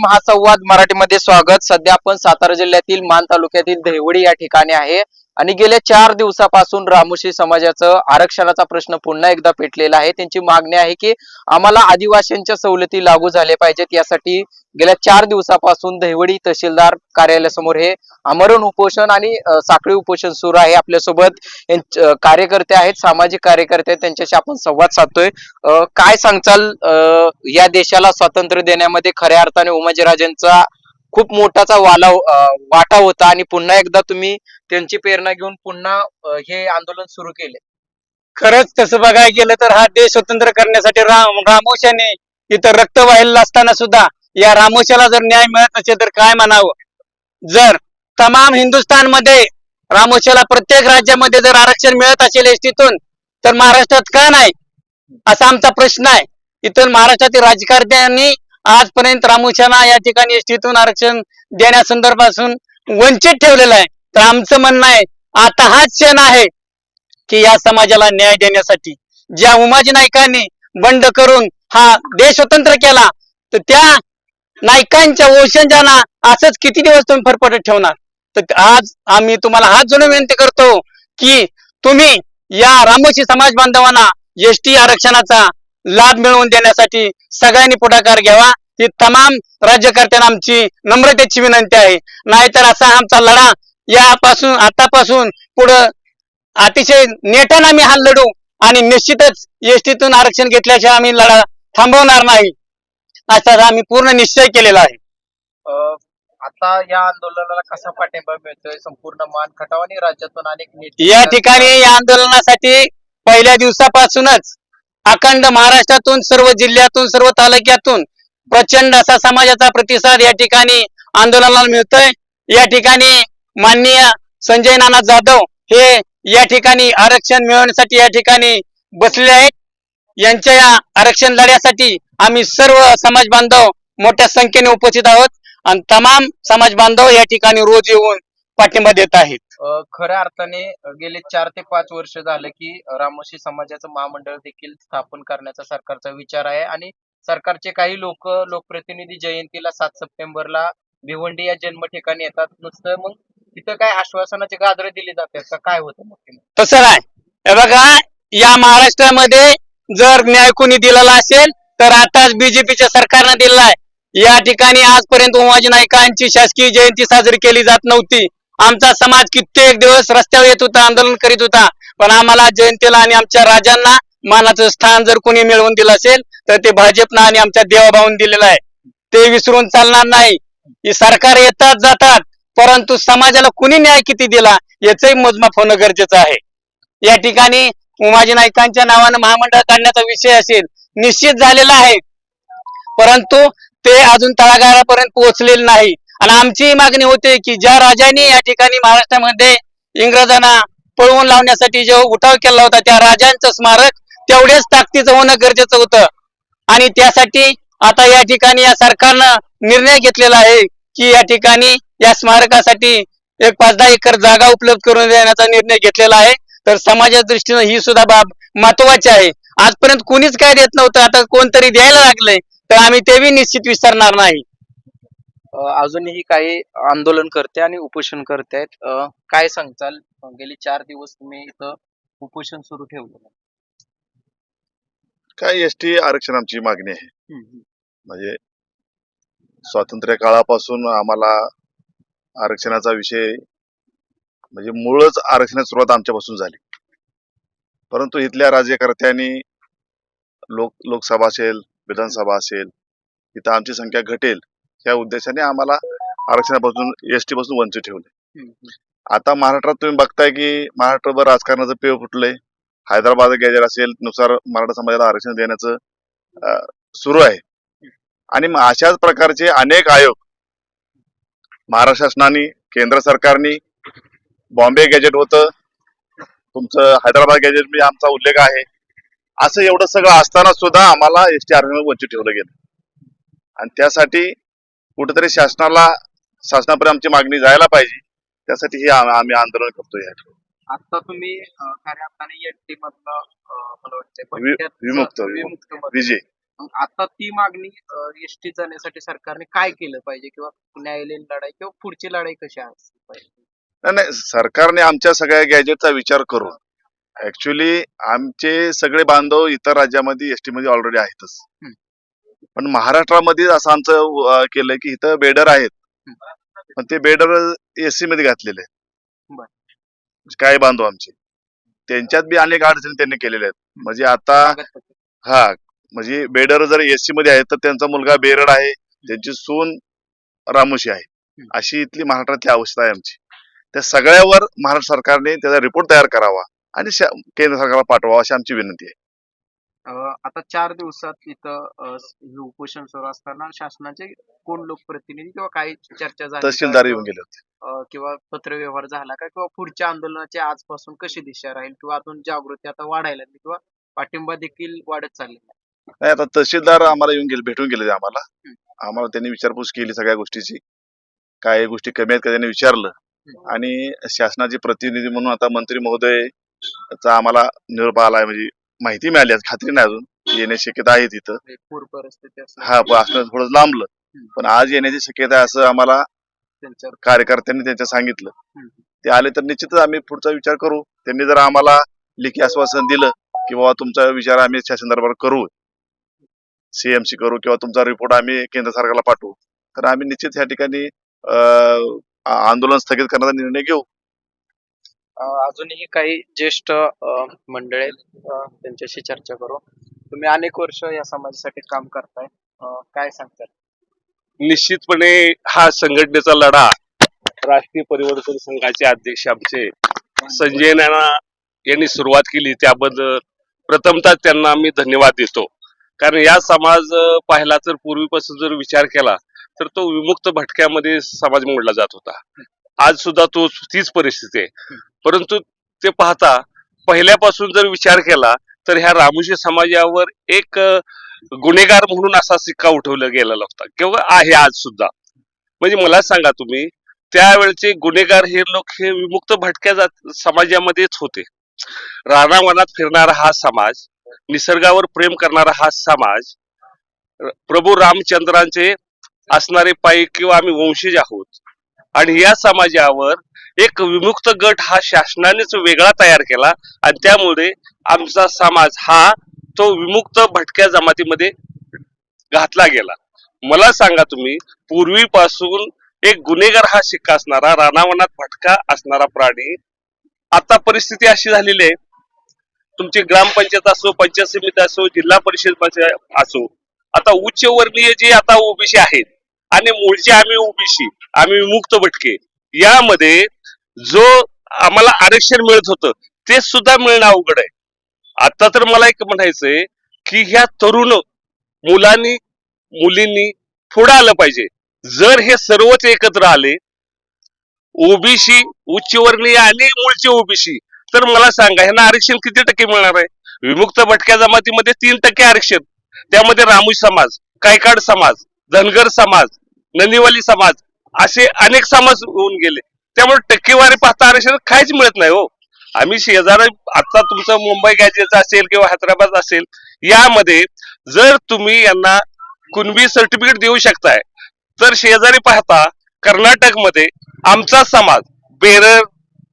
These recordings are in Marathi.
महासंवाद मराठीमध्ये स्वागत. सध्या आपण सातारा जिल्ह्यातील मान तालुक्यातील देवडी या ठिकाणी आहे. आणि गेल्या चार दिवसापासून रामोशी समाजाचं आरक्षणाचा प्रश्न पुन्हा एकदा पेटलेला आहे. त्यांची मागणी आहे की आम्हाला आदिवासींच्या सवलती लागू झाल्या पाहिजेत. यासाठी गेल्या चार दिवसापासून दहिवडी तहसीलदार कार्यालयासमोर हे आमरण उपोषण आणि साखळी उपोषण सुरू आहे. आपल्यासोबत कार्यकर्ते आहेत सामाजिक कार्यकर्ते आहेत त्यांच्याशी आपण संवाद साधतोय. काय सांगचाल या देशाला स्वातंत्र्य देण्यामध्ये खऱ्या अर्थाने उमाजीराजेंचा खूप मोठाचा वाला वाटा होता आणि पुन्हा एकदा तुम्ही त्यांची प्रेरणा घेऊन पुन्हा हे आंदोलन सुरू केले? खरंच तसं बघायला गेलं तर हा देश स्वतंत्र करण्यासाठी राम रामोशाने इथं रक्त वाहिलेलं असताना सुद्धा या रामोशाला जर न्याय मिळत असेल तर काय म्हणावं? जर तमाम हिंदुस्थानमध्ये रामोशाला प्रत्येक राज्यामध्ये जर आरक्षण मिळत असेल एसटीतून तर महाराष्ट्रात का नाही? असा आमचा प्रश्न आहे. इथून महाराष्ट्रातील राजकारण्यांनी आजपर्यंत रामोशाला या ठिकाणी एसटीतून आरक्षण देण्यासंदर्भापासून वंचित ठेवलेलं आहे. तर आमचं म्हणणं आहे आता हाच क्षण आहे की या समाजाला न्याय देण्यासाठी. ज्या उमाजी नायकांनी बंड करून हा देश स्वतंत्र केला तर त्या नायकांच्या वंशजांना असंच किती दिवस तुम्ही फरफटत ठेवणार? तर आज आम्ही तुम्हाला हात जोडून विनंती करतो की तुम्ही या रामोशी समाज बांधवांना एसटी आरक्षणाचा लाभ मिळवून देण्यासाठी सगळ्यांनी पुढाकार घ्यावा. ही तमाम राज्यकर्त्यांना आमची नम्रतेची विनंती आहे. नाहीतर असा आमचा लढा यापासून आतापासून पुढं अतिशय नेटानं आम्ही हा लढू आणि निश्चितच एसटीतून आरक्षण घेतल्याशिवाय आम्ही लढा थांबवणार नाही. असा आम्ही पूर्ण निश्चय केलेला आहे. अ, आता या आंदोलनाला कसा पाठिंबा मिळतोय? संपूर्ण मान खटाव आणि राज्यातून अनेक नेते या ठिकाणी या आंदोलनासाठी पहिल्या दिवसापासूनच अखंड महाराष्ट्रातून सर्व जिल्ह्यातून सर्व तालुक्यातून प्रचंड असा समाजाचा प्रतिसाद या ठिकाणी आंदोलनाला मिळतोय. या ठिकाणी माननीय संजय नाना जाधव हे या ठिकाणी आरक्षण मिळवण्यासाठी या ठिकाणी बसले आहेत. यांच्या या आरक्षण लढ्यासाठी आम्ही सर्व समाज बांधव मोठ्या संख्येने उपस्थित आहोत आणि तमाम समाज बांधव या ठिकाणी रोज येऊन पाठिंबा देत आहेत. खऱ्या अर्थाने गेले चार ते पाच वर्ष झालं की रामोशी समाजाचं महामंडळ देखील स्थापन करण्याचा सरकारचा विचार आहे आणि सरकारचे काही लोक लोकप्रतिनिधी जयंतीला सात सप्टेंबरला भिवंडी या जन्म ठिकाणी येतात. नुसतं मग तिथं काय आश्वासनाचे गाजरे दिले जातात का? काय होतं मग? तसं नाही. बघा या महाराष्ट्रामध्ये जर न्याय कोणी दिलेला असेल तर आताच बीजेपीच्या सरकारनं दिलेला आहे या ठिकाणी आजपर्यंत उमाजी नायकांची शासकीय जयंती साजरी केली जात नव्हती. आमचा समाज कित्येक दिवस रस्त्यावर येत होता आंदोलन करीत होता. पण आम्हाला जयंतीला आणि आमच्या राजांना मानाचं स्थान जर कोणी मिळवून दिलं असेल तर ते भाजपनं आणि आमच्या देवाभाऊन दिलेलं आहे. ते विसरून चालणार नाही. सरकार येतात जातात परंतु समाजाला कुणी न्याय किती दिला याचंही मोजमाप होणं गरजेचं आहे. या ठिकाणी उमाजी नायकांच्या नावानं महामंडळ काढण्याचा विषय असेल निश्चित झालेला आहे. परंतु ते अजून तळागाळापर्यंत पोहोचलेले नाही. आणि आमची मागणी होते की ज्या राजांनी या ठिकाणी महाराष्ट्रामध्ये इंग्रजांना पळवून लावण्यासाठी जो उठाव केला होता त्या राजांचं स्मारक तेवढेच ताकदीचं होणं गरजेचं होतं. आणि त्यासाठी आता या ठिकाणी या सरकारनं निर्णय घेतलेला आहे की या ठिकाणी या स्मारकासाठी एक पाच दहा एकर जागा उपलब्ध करून देण्याचा निर्णय घेतलेला आहे. तर समाजाच्या दृष्टीनं ही सुद्धा बाब महत्वाची आहे. आजपर्यंत कोणीच काय देत नव्हतं. आता कोणतरी द्यायला लागलंय तर आम्ही तेही निश्चित विसरणार नाही. अजूनही काही आंदोलन करते आणि उपोषण करते आहेत. काय सांगचाल गेली चार दिवस तुम्ही इथं उपोषण सुरू ठेवलं. काय एस टी आरक्षण आमची मागणी आहे. म्हणजे स्वातंत्र्य काळापासून आम्हाला आरक्षणाचा विषय म्हणजे मूळच आरक्षणाची सुरुवात आमच्यापासून झाली. परंतु इथल्या राज्यकर्त्यांनी लोक लोकसभा असेल विधानसभा असेल तिथं आमची संख्या घटेल या उद्देशाने आम्हाला आरक्षणापासून एस टी पासून वंचित ठेवले आता महाराष्ट्रात तुम्ही बघताय की महाराष्ट्रभर राजकारणाचं पेव फुटलंय. हैदराबाद गॅजेट असेल नुसार मराठा समाजाला आरक्षण देण्याचं सुरू आहे. आणि मग अशाच प्रकारचे अनेक आयोग महाराष्ट्र शासनाने केंद्र सरकारने बॉम्बे गॅजेट होतं. तुमचं हैदराबाद गॅजेटमध्ये आमचा उल्लेख आहे. असं एवढं सगळं असताना सुद्धा आम्हाला एस टी आरक्षण वंचित ठेवलं गेलं. आणि त्यासाठी कुठेतरी शासनाला शासनापर्यंत आमची मागणी जायला पाहिजे. त्यासाठी हे आम- आम्ही आंदोलन करतोय या. आता तुम्ही विमुक्त- विजय. आता ती मागणी एसटी जाण्यासाठी सरकारने काय केलं पाहिजे? किंवा न्यायालयीन लढाई किंवा पुढची लढाई कशी असली पाहिजे? नाही नाही सरकारने आमच्या सगळ्या गॅजेटचा विचार करून ऍक्च्युली आमचे सगळे बांधव इतर राज्यामध्ये एसटी मध्ये ऑलरेडी आहेतच. पण महाराष्ट्रामध्ये असं आमचं केलंय की इथं बेडर आहेत. पण ते बेडर एससी मध्ये घातलेले आहेत. बर. काय बांधव आमचे. त्यांच्यात बी अनेक अडचणी त्यांनी केलेल्या आहेत. म्हणजे आता हा म्हणजे बेडर जर एससी मध्ये आहे तर त्यांचा मुलगा बेरड आहे. त्यांची सून रामोशी आहे. अशी इथली महाराष्ट्रातली अवस्था आहे आमची. त्या सगळ्यावर महाराष्ट्र सरकारने त्याचा रिपोर्ट तयार करावा. आणि केंद्र सरकारला पाठवावा अशी आमची विनंती आहे. अं, आता चार दिवसात इथं हे उपोषण सुरू असताना शासनाचे कोण लोकप्रतिनिधी किंवा काही चर्चा झाली? तहसीलदार येऊन गेले होते. किंवा पत्रव्यवहार झाला का? किंवा पुढच्या आंदोलनाची आजपासून कशी दिशा राहील? किंवा अजून जागृती आता वाढायला किंवा पाठिंबा देखील वाढत चाललेला. नाही आता तहसीलदार आम्हाला येऊन गेले भेटून गेले ते आम्हाला आम्हाला त्यांनी विचारपूस केली सगळ्या गोष्टीची. काय गोष्टी कमी आहेत का? त्यांनी विचारलं. आणि शासनाचे प्रतिनिधी म्हणून आता मंत्री महोदय चा आम्हाला निरोप आलाय म्हणजे माहिती मिळाली आहे खात्री नाही अजून. येण्याची शक्यता आहे तिथं. पूर परिस्थिती असल्यामुळे हा पण असणं थोडं लांबलं. पण आज येण्याची शक्यता आहे असं आम्हाला त्यांच्यावर कार्यकर्त्यांनी त्यांच्या सांगितलं. हम्म. ते आले तर निश्चितच आम्ही पुढचा विचार करू. त्यांनी जर आम्हाला लेखी आश्वासन दिलं की बाबा तुमचा विचार आम्ही शासन दरबार करू सीएमसी करू किंवा तुमचा रिपोर्ट आम्ही केंद्र सरकारला पाठवू तर आम्ही निश्चित या ठिकाणी अं, आ- आंदोलन स्थगित करण्याचा निर्णय घेऊ. अजूनही काही ज्येष्ठ मंडळी आहेत त्यांच्याशी चर्चा करू. तुम्ही अनेक वर्ष या समाजासाठी काम करताय. काय सांगताय निश्चितपणे हा संघटनेचा लढा राष्ट्रीय परिवर्तन संघाचे अध्यक्ष आमचे संजय नाना यांनी सुरुवात केली. त्याबद्दल प्रथमतः त्यांना मी धन्यवाद देतो. कारण या समाज पाहिला तर पूर्वीपासून जर विचार केला तर तो विमुक्त भटक्यामध्ये समाज मोडला जात होता. आज सुद्धा तो तीच परिस्थिती आहे. परंतु ते पाहता पहिल्यापासून जर विचार केला तर ह्या रामोशी समाजावर एक गुन्हेगार म्हणून असा सिक्का उठवला गेलेला होता. किंवा आहे आज सुद्धा? म्हणजे मला सांगा तुम्ही त्यावेळचे गुन्हेगार हे लोक हे विमुक्त भटक्या जात समाजामध्येच होते. रानावनात फिरणारा हा समाज निसर्गावर प्रेम करणारा हा समाज प्रभू रामचंद्रांचे असणारे पायी किंवा आम्ही वंशज आहोत आणि या समाजावर एक विमुक्त गट हा शासनानेच वेगळा तयार केला आणि त्यामुळे आमचा समाज हा तो विमुक्त भटक्या जमातीमध्ये घातला गेला. मला सांगा तुम्ही पूर्वीपासून एक गुन्हेगार हा शिक्का असणारा रानावनात भटका असणारा प्राणी आता परिस्थिती अशी झालेली आहे. तुमची ग्रामपंचायत असो पंचायत समिती असो जिल्हा परिषद असो आता उच्च वर्णीय जे आता ओबीसी आहेत आणि मूळचे आम्ही ओबीसी आम्ही मुक्त भटके. यामध्ये जो आम्हाला आरक्षण मिळत होतं ते सुद्धा मिळणं अवघड आहे. आता तर मला एक म्हणायचंय की ह्या तरुण मुलांनी मुलींनी पुढे आलं पाहिजे. जर हे सर्वच एकत्र आले ओबीसी उच्चवर्णीय आणि मूळचे ओबीसी तर मला सांगा ह्यांना आरक्षण किती टक्के मिळणार आहे? विमुक्त भटक्या जमातीमध्ये तीन टक्के आरक्षण. त्यामध्ये रामू समाज कायकाड समाज धनगर समाज नंदीवाली समाज असे अनेक समाज होऊन गेले. त्यामुळे टक्केवारी पाहता आरक्षण काहीच मिळत नाही हो. आम्ही शेजारी आता तुमचं मुंबई गॅजेटचा असेल किंवा हैदराबाद असेल यामध्ये जर तुम्ही यांना कुणबी सर्टिफिकेट देऊ शकताय तर शेजारी पाहता कर्नाटकमध्ये आमचा समाज बेरर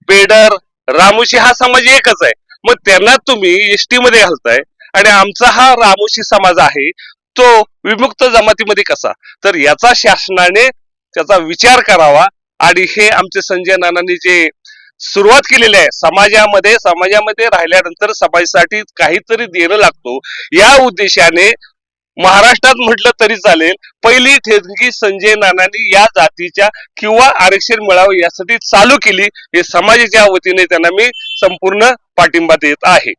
बेडर रामोशी हा समाज एकच आहे. मग त्यांना तुम्ही एसटी मध्ये घालताय आणि आमचा हा रामोशी समाज आहे तो विमुक्त जमातीमध्ये कसा? तर याचा शासनाने त्याचा विचार करावा. आणि हे आमचे संजय नानांनी जे सुरुवात केलेली आहे समाजामध्ये समाजामध्ये राहिल्यानंतर समाजासाठी काहीतरी देणं लागतो. या उद्देशाने महाराष्ट्रात म्हटलं तरी चालेल पहिली ठेचकी संजय नानांनी या जातीच्या किंवा आरक्षण मिळावं यासाठी चालू केली. हे समाजाच्या वतीने त्यांना मी संपूर्ण पाठिंबा देत आहे.